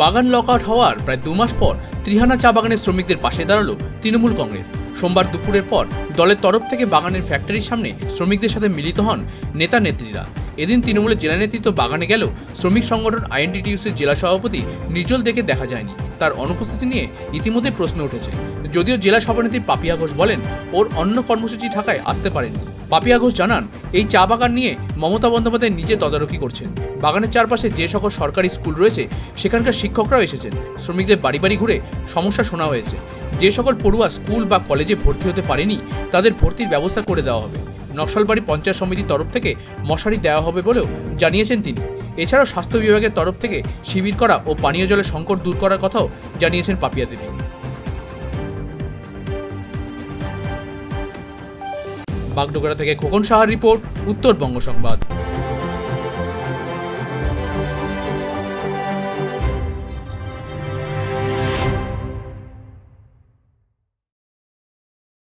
বাগান lock out হওয়ার প্রায় দু মাস পর ত্রিহানা চা বাগানের শ্রমিকদের পাশে দাঁড়াল তৃণমূল কংগ্রেস। সোমবার দুপুরের পর দলের তরফ থেকে বাগানের ফ্যাক্টরির সামনে শ্রমিকদের সাথে মিলিত হন নেতা নেত্রীরা। এদিন তৃণমূলের জেলা নেতৃত্ব বাগানে গেলেও শ্রমিক সংগঠন আইএনটিটিউসির জেলা সভাপতি নিজল দেখে দেখা যায়নি। তার অনুপস্থিতি নিয়ে ইতিমধ্যে প্রশ্ন উঠেছে। যদিও জেলা সভানেত্রী পাপিয়া ঘোষ বলেন, ওর অন্য কর্মসূচি থাকায় আসতে পারেননি। পাপিয়া ঘোষ জানান, এই চা বাগান নিয়ে মমতা বন্দ্যোপাধ্যায় নিজে তদারকি করছেন। বাগানের চারপাশে যে সকল সরকারি স্কুল রয়েছে, সেখানকার শিক্ষকরাও এসেছেন। শ্রমিকদের বাড়ি বাড়ি ঘুরে সমস্যা শোনা হয়েছে। যে সকল পড়ুয়া স্কুল বা কলেজে ভর্তি হতে পারেনি, তাদের ভর্তির ব্যবস্থা করে দেওয়া হবে। নকশালবাড়ি পঞ্চায়েত সমিতির তরফ থেকে মশারি দেওয়া হবে বলেও জানিয়েছেন তিনি। এছাড়াও স্বাস্থ্য বিভাগের তরফ থেকে শিবির করা ও পানীয় জলের সংকট দূর করার কথাও জানিয়েছেন পাপিয়া দেবী। বাগডোগরা থেকে খোকন সাহার রিপোর্ট উত্তরবঙ্গ সংবাদ।